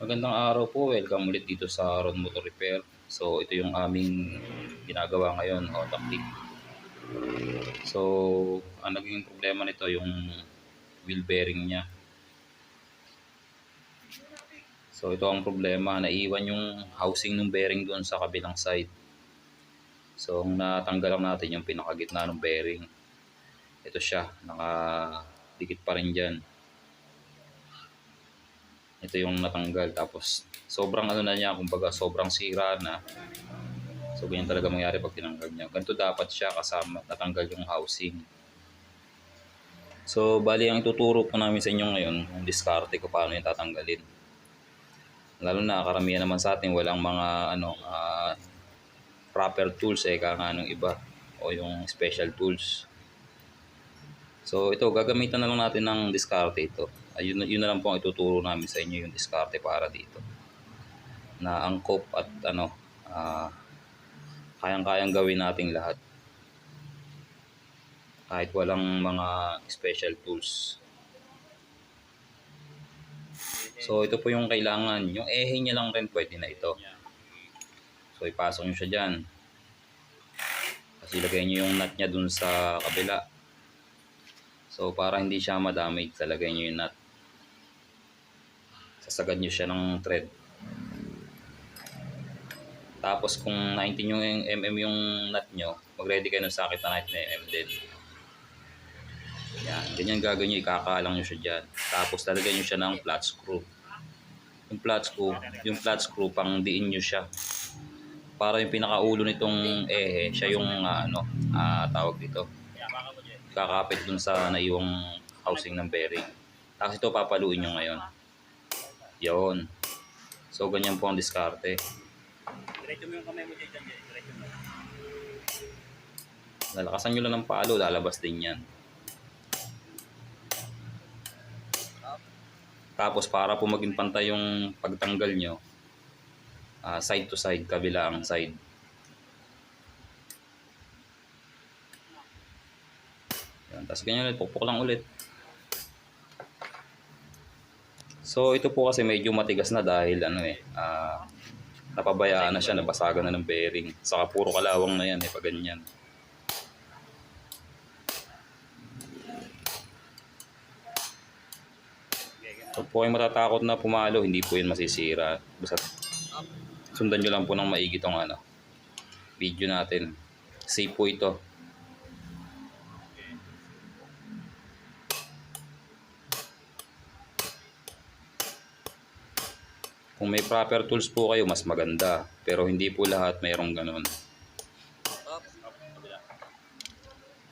Magandang araw po. Welcome ulit dito sa Ron Motor Repair. So, ito yung aming ginagawa ngayon, auto click. So, ang naging problema nito yung wheel bearing niya. So, ito ang problema. Naiwan yung housing ng bearing doon sa kabilang side. So, ang natanggal lang natin yung pinakagitna ng bearing. Ito siya. Nakadikit pa rin dyan ito yung natanggal. Tapos sobrang ano na niya kumbaga sobrang sira na. So ganyan talaga mangyari pag tinanggal niya. Ganito dapat siya kasama natanggal yung housing. So bali ang ituturo ko namin sa inyo ngayon yung diskarte ko paano yung tatanggalin. Lalo na karamihan naman sa atin walang mga ano ah, proper tools eh kaya ng iba o yung special tools. So ito, gagamitan na lang natin ng diskarte ito. Ayun, yun na lang po ang ituturo namin sa inyo yung diskarte para dito. Na angkop at ano, ah, kayang-kayang gawin nating lahat. Kahit walang mga special tools. So ito po yung kailangan. Yung ehe niya lang rin pwede na ito. So ipasok nyo siya dyan. Tapos ilagay nyo yung nut niya dun sa kabila. So, para hindi siya madamage, talagay nyo yung nut. Sasagad nyo siya ng thread. Tapos, kung 19 yung mm yung nut nyo, mag-ready kayo ng socket na 19 mm din. Yan, ganyan gagawin nyo, ikakalang nyo siya dyan. Tapos, talagay nyo siya ng flat screw. Yung flat screw, yung flat screw, pang diin nyo siya. Para yung pinakaulo nitong ehe, siya yung ah, ano, ah, tawag dito kakapit dun sa naiwang housing ng bearing. Tapos ito papaluin nyo ngayon. Yon. So ganyan po ang diskarte. Diretso mo yung kamay mo dyan dyan. Diretso mo. Lalakasan nyo lang ng palo, lalabas din yan. Tapos para po maging pantay yung pagtanggal nyo, ah, side to side, kabila ang side. Yan, tapos ganyan ulit, pukpok lang ulit. So ito po kasi medyo matigas na dahil ano eh, ah, napabayaan na siya, nabasagan na ng bearing. Saka puro kalawang na yan eh, pag ganyan. Pag po kayo matatakot na pumalo, hindi po yun masisira. Basta sundan nyo lang po ng maigi tong ano, video natin. Safe po ito. Kung may proper tools po kayo, mas maganda. Pero hindi po lahat mayroong ganun.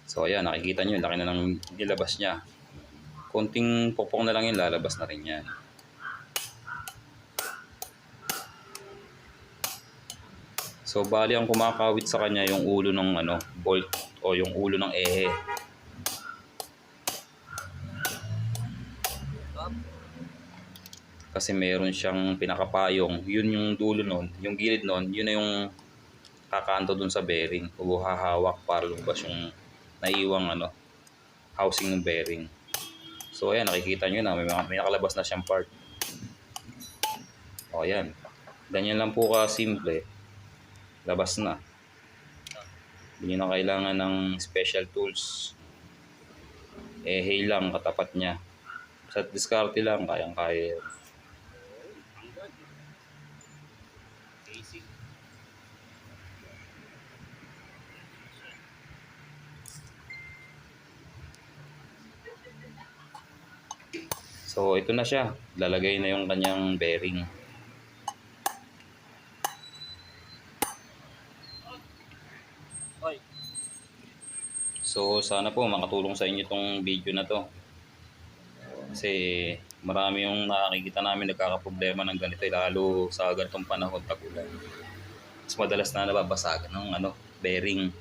So ayan, nakikita nyo, laki na ng nilabas niya. Konting pupok na lang yun, lalabas na rin yan. So bali ang kumakawit sa kanya yung ulo ng ano, bolt o yung ulo ng ehe. Kasi meron siyang pinakapayong, yun yung dulo nun, yung gilid nun, yun na yung kakanto dun sa bearing. O hahawak para lumabas yung naiwang ano, housing ng bearing. So ayan, nakikita nyo na, may, may nakalabas na siyang part. O ayan, ganyan lang po ka simple. Labas na. Hindi na kailangan ng special tools. Eh, hey lang, katapat niya. Sa diskarte lang, kayang-kaya. yun. Basic. So, ito na siya. Lalagay na yung kanyang bearing. So, sana po makatulong sa inyo itong video na to. Kasi marami yung nakikita namin nagkakaproblema ng ganito, eh, lalo sa ganitong panahon tag-ulan. Mas madalas na nababasagan ng ano, bearing.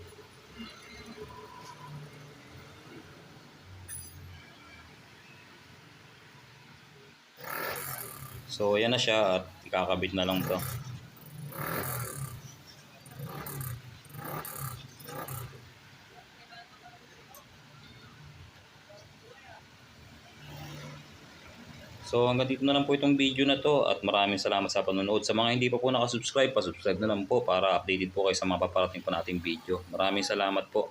So, ayan na siya at ikakabit na lang to. So hanggang dito na lang po itong video na to at maraming salamat sa panonood. Sa mga hindi pa po nakasubscribe, pasubscribe na lang po para updated po kayo sa mga paparating po nating video. Maraming salamat po.